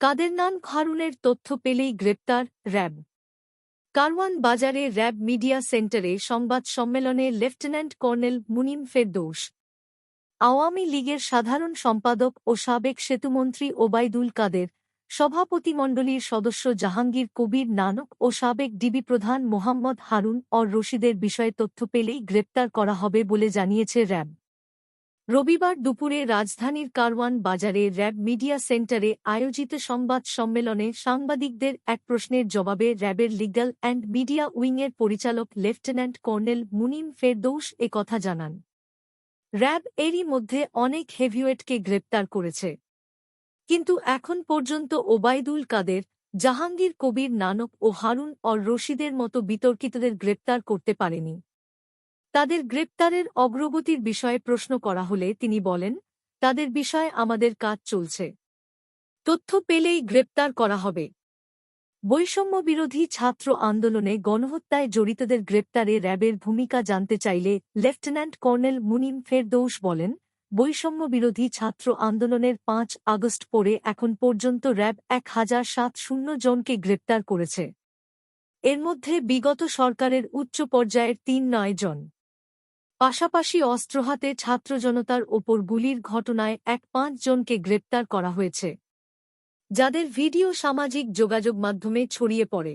কাদেরনান খারুনের তথ্য পেলেই গ্রেপ্তার? র্যাব। কারওয়ান বাজারে র্যাব মিডিয়া সেন্টারে সংবাদ সম্মেলনে লেফটেন্যান্ট কর্নেল মুনিম ফেরদৌস। আওয়ামী লীগের সাধারণ সম্পাদক ও সাবেক সেতুমন্ত্রী ওবায়দুল কাদের, সভাপতিমণ্ডলীর সদস্য জাহাঙ্গীর কবির নানক ও সাবেক ডিবি প্রধান মোহাম্মদ হারুন অর রশিদের বিষয়ে তথ্য পেলেই গ্রেপ্তার করা হবে বলে জানিয়েছে র্যাব। রবিবার দুপুরে রাজধানীর কারওয়ান বাজারে র্যাব মিডিয়া সেন্টারে আয়োজিত সংবাদ সম্মেলনে সাংবাদিকদের এক প্রশ্নের জবাবে র্যাবের লিগ্যাল অ্যান্ড মিডিয়া উইংয়ের পরিচালক লেফটেন্যান্ট কর্নেল মুনিম ফেরদৌস কথা জানান। র্যাব এরই মধ্যে অনেক হেভিওয়েটকে গ্রেপ্তার করেছে। কিন্তু এখন পর্যন্ত ওবায়দুল কাদের, জাহাঙ্গীর কবির নানক ও হারুন অর রশিদের মতো বিতর্কিতদের গ্রেপ্তার করতে পারেনি। তাদের গ্রেপ্তারের অগ্রগতির বিষয়ে প্রশ্ন করা হলে তিনি বলেন, তাদের বিষয়ে আমাদের কাজ চলছে। তথ্য পেলেই গ্রেপ্তার করা হবে। বৈষম্য বিরোধী ছাত্র আন্দোলনে গণহত্যায় জড়িতদের গ্রেপ্তারে র্যাবের ভূমিকা জানতে চাইলে লেফটেন্যান্ট কর্নেল মুনিম ফেরদৌস বলেন, বৈষম্য বিরোধী ছাত্র আন্দোলনের পাঁচ আগস্ট পরে এখন পর্যন্ত র্যাব এক হাজার সাত শূন্য জনকে গ্রেপ্তার করেছে। এর মধ্যে বিগত সরকারের উচ্চ পর্যায়ের তিন নয় জন। পাশাপাশি অস্ত্র হাতে ছাত্র জনতার ওপর গুলির ঘটনায় এক পাঁচ জনকে গ্রেপ্তার করা হয়েছে, যাদের ভিডিও সামাজিক যোগাযোগ মাধ্যমে ছড়িয়ে পড়ে।